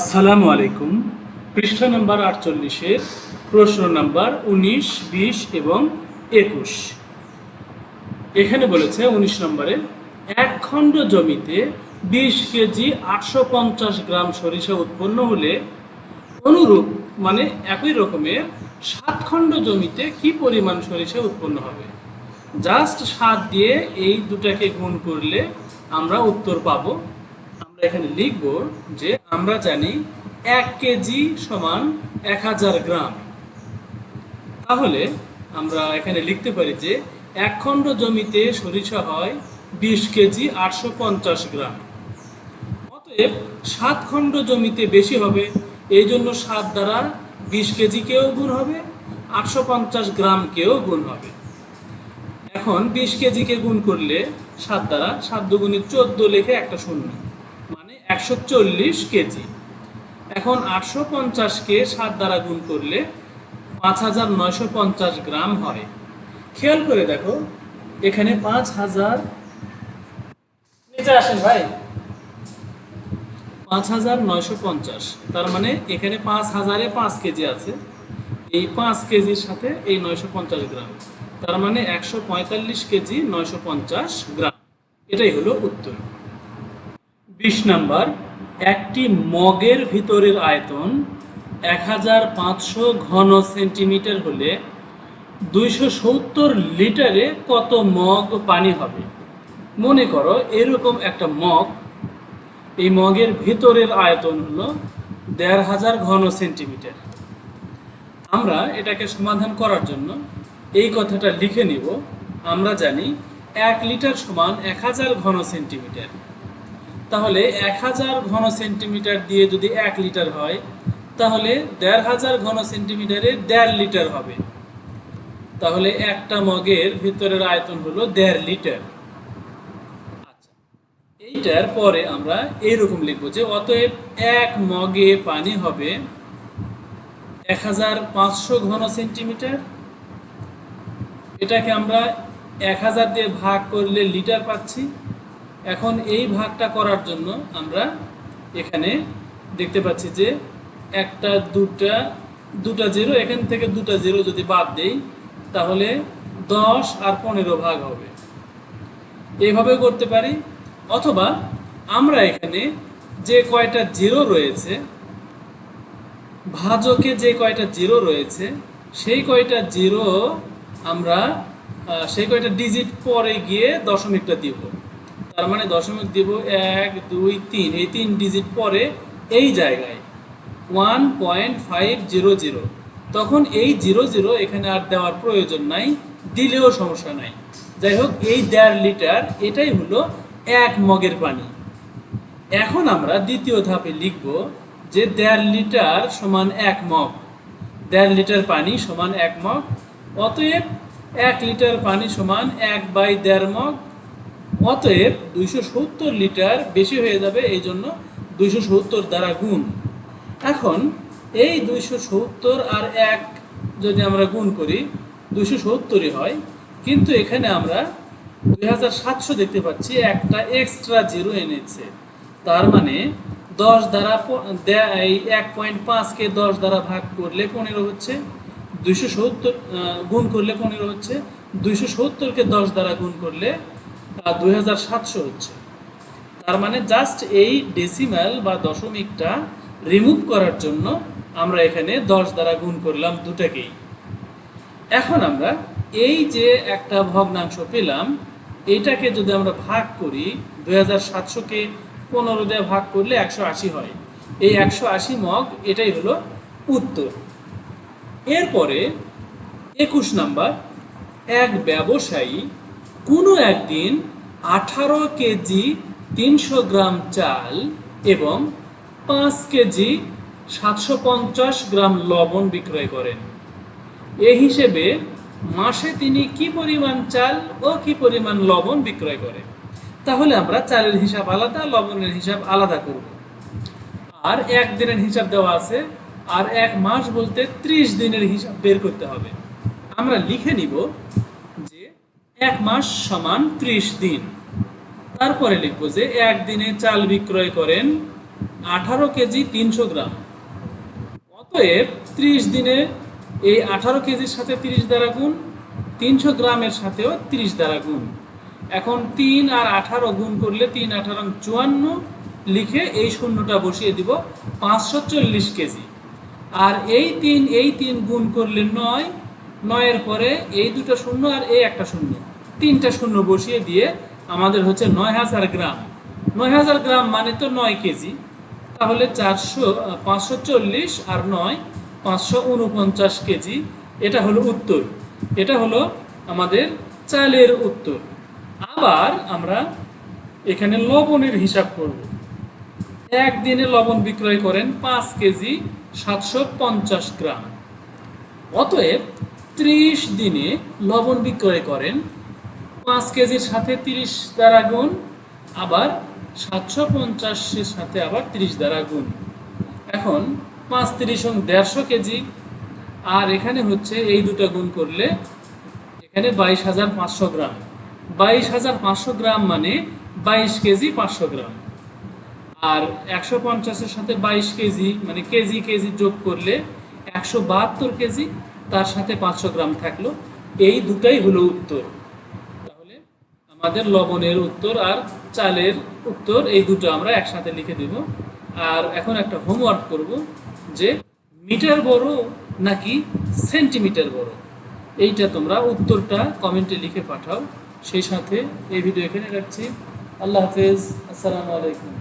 আসসালামু আলাইকুম। পৃষ্ঠা নাম্বার আটচল্লিশের প্রশ্ন নাম্বার উনিশ, বিশ এবং একুশ। এখানে বলেছে উনিশ নম্বরে, এক খণ্ড জমিতে বিশ কেজি আটশো পঞ্চাশ গ্রাম সরিষা উৎপন্ন হলে অনুরূপ মানে একই রকমের সাত খণ্ড জমিতে কি পরিমাণ সরিষা উৎপন্ন হবে? জাস্ট সাত দিয়ে এই দুটাকে গুণ করলে আমরা উত্তর পাবো। আমরা এখানে লিখব যে আমরা জানি এক কেজি সমান এক হাজার গ্রাম। তাহলে আমরা এখানে লিখতে পারি যে এক খণ্ড জমিতে সরিষা হয় বিশ কেজি আটশো পঞ্চাশ গ্রাম। অতএব সাত খণ্ড জমিতে বেশি হবে, এই জন্য সাত দ্বারা বিশ কেজিকেও গুণ হবে, আটশো পঞ্চাশ গ্রামকেও গুণ হবে। এখন বিশ কেজিকে গুণ করলে সাত দ্বারা সাত দুগুণে চোদ্দ লেখে একটা শূন্য। একশো চল্লিশ কেজি। এখন আটশো পঞ্চাশকে সাত দ্বারা গুণ করলে পাঁচ হাজার নয়শো পঞ্চাশ গ্রাম হয়। খেয়াল করে দেখো, এখানে পাঁচ হাজার নিচে আসেন ভাই। পাঁচ হাজার নয়শো পঞ্চাশ, তার মানে এখানে পাঁচ হাজারে পাঁচ কেজি আছে। এই পাঁচ কেজির সাথে এই নয়শো পঞ্চাশ গ্রাম। তার মানে একশো পঁয়তাল্লিশ কেজি নয়শো পঞ্চাশ গ্রাম। এটাই হলো উত্তর। বিশ নাম্বার। একটি মগের ভিতরের আয়তন এক হাজার পাঁচশো ঘন সেন্টিমিটার হলে দুইশো সত্তর লিটারে কত মগ পানি হবে? মনে করো এরকম একটা মগ। এই মগের ভিতরের আয়তন হলো দেড় হাজার ঘন সেন্টিমিটার। আমরা এটাকে সমাধান করার জন্য এই কথাটা লিখে নিব। আমরা জানি এক লিটার সমান এক হাজার ঘন সেন্টিমিটার। তাহলে এক হাজার ঘন সেন্টিমিটার দিয়ে যদি এক লিটার হয়, তাহলে দেড় হাজার ঘন সেন্টিমিটারে দেড় লিটার হবে। তাহলে একটা মগের ভিতরের আয়তন হলো দেড় লিটার। আচ্ছা এইটার পরে আমরা এইরকম লিখব যে অতএব এক মগে পানি হবে এক হাজার পাঁচশো ঘন সেন্টিমিটার এটাকে আমরা এক হাজার দিয়ে ভাগ করলে লিটার পাচ্ছি। এখন এই ভাগটা করার জন্য আমরা এখানে দেখতে পাচ্ছি যে একটা, দুটা দুটা জিরো, এখান থেকে দুটা জিরো যদি বাদ দেই, তাহলে দশ আর পনেরো ভাগ হবে। এইভাবে করতে পারি, অথবা আমরা এখানে যে কয়টা জিরো রয়েছে, ভাজকে যে কয়টা জিরো রয়েছে, সেই কয়টা জিরো আমরা সেই কয়টা ডিজিট পরে গিয়ে দশমিকটা দিব। তার মানে দশমিক দিব এক, দুই, তিন। এই তিন ডিজিট পরে এই জায়গায় one point five zero zero তখন এই জিরো জিরো এখানে আর দেওয়ার প্রয়োজন নাই, দিলেও সমস্যা নাই। যাই হোক, এই দেড় লিটার, এটাই হলো এক মগের পানি। এখন আমরা দ্বিতীয় ধাপে লিখব যে দেড় লিটার সমান এক মগ। দেড় লিটার পানি সমান এক মগ, অতএব এক লিটার পানি সমান এক বাই দেড় মগ অতএব দুইশো সত্তর লিটার বেশি হয়ে যাবে, এই জন্য দুইশো সত্তর দ্বারা গুণ। এখন এই দুইশো সত্তর আর এক যদি আমরা গুণ করি, দুইশো সত্তরই হয়। কিন্তু এখানে আমরা দুই হাজার সাতশো দেখতে পাচ্ছি, একটা এক্সট্রা জিরো এনেছে। তার মানে দশ দ্বারা এই এক পয়েন্ট পাঁচকে দশ দ্বারা ভাগ করলে পনেরো হচ্ছে। দুইশো সত্তর গুণ করলে পনেরো হচ্ছে। দুইশো সত্তরকে দশ দ্বারা গুণ করলে দুই হাজার সাতশো হচ্ছে। তার মানে জাস্ট এই ডেসিমাল বা দশমিকটা রিমুভ করার জন্য আমরা এখানে দশ দ্বারা গুণ করলাম দুটাকেই। এখন আমরা এই যে একটা ভগ্নাংশ পেলাম এইটাকে যদি আমরা ভাগ করি, দুই হাজার সাতশোকে পনেরো দিয়ে ভাগ করলে একশো আশি হয়। এই একশো আশি মগ এটাই হলো উত্তর। এরপরে একুশ নাম্বার, এক ব্যবসায়ী কোনো একদিন আঠারো কেজি তিনশো গ্রাম চাল এবং পাঁচ কেজি সাতশো পঞ্চাশ গ্রাম লবণ বিক্রয় করেন। এ হিসেবে মাসে তিনি কি পরিমাণ চাল ও কি পরিমাণ লবণ বিক্রয় করেন? তাহলে আমরা চালের হিসাব আলাদা, লবণের হিসাব আলাদা করব। আর এক দিনের হিসাব দেওয়া আছে, আর এক মাস বলতে ত্রিশ দিনের হিসাব বের করতে হবে। আমরা লিখে নিব এক মাস সমান ত্রিশ দিন। তারপরে লিখব যে একদিনে চাল বিক্রয় করেন আঠারো কেজি তিনশো গ্রাম। অতএব ত্রিশ দিনে এই আঠারো কেজির সাথে তিরিশ দ্বারা গুণ, তিনশো গ্রামের সাথেও তিরিশ দ্বারা গুণ। এখন তিন আর আঠারো গুণ করলে তিন আঠারো চুয়ান্ন লিখে এই শূন্যটা বসিয়ে দিব পাঁচশো চল্লিশ কেজি। আর এই তিন এই তিন গুণ করলে নয় নয়ের পরে এই দুটো শূন্য আর এই একটা শূন্য। তিনটা শূন্য বসিয়ে দিয়ে আমাদের হচ্ছে নয় হাজার গ্রাম। নয় হাজার গ্রাম মানে তো নয় কেজি। তাহলে চারশো, পাঁচশো চল্লিশ আর নয়, পাঁচশো উনপঞ্চাশ কেজি। এটা হলো উত্তর। এটা হলো আমাদের চালের উত্তর। আবার আমরা এখানে লবণের হিসাব করব। একদিনে লবণ বিক্রয় করেন পাঁচ কেজি সাতশো পঞ্চাশ গ্রাম। অতএব ত্রিশ দিনে লবণ বিক্রয় করেন। পাঁচ কেজির সাথে তিরিশ দ্বারা গুণ, আবার সাতশো পঞ্চাশের সাথে আবার তিরিশ দ্বারা গুণ। এখন পাঁচ তিরিশ দেড়শো কেজি, আর এখানে হচ্ছে এই দুটো গুণ করলে এখানে বাইশ হাজার পাঁচশো গ্রাম। বাইশ হাজার পাঁচশো গ্রাম মানে বাইশ কেজি পাঁচশো গ্রাম। আর একশো পঞ্চাশের সাথে বাইশ কেজি মানে কেজি কেজি যোগ করলে একশো বাহাত্তর কেজি তার সাথে পাঁচশো গ্রাম থাকল। এই দুটাই হলো উত্তর। তাহলে আমাদের লবণের উত্তর আর চালের উত্তর, এই দুটো আমরা একসাথে লিখে দেব। আর এখন একটা হোমওয়ার্ক করব যে মিটার বড় নাকি সেন্টিমিটার বড়? এইটা তোমরা উত্তরটা কমেন্টে লিখে পাঠাও। সেই সাথে এই ভিডিও এখানে রাখছি। আল্লাহ হাফেজ। আসসালামু আলাইকুম।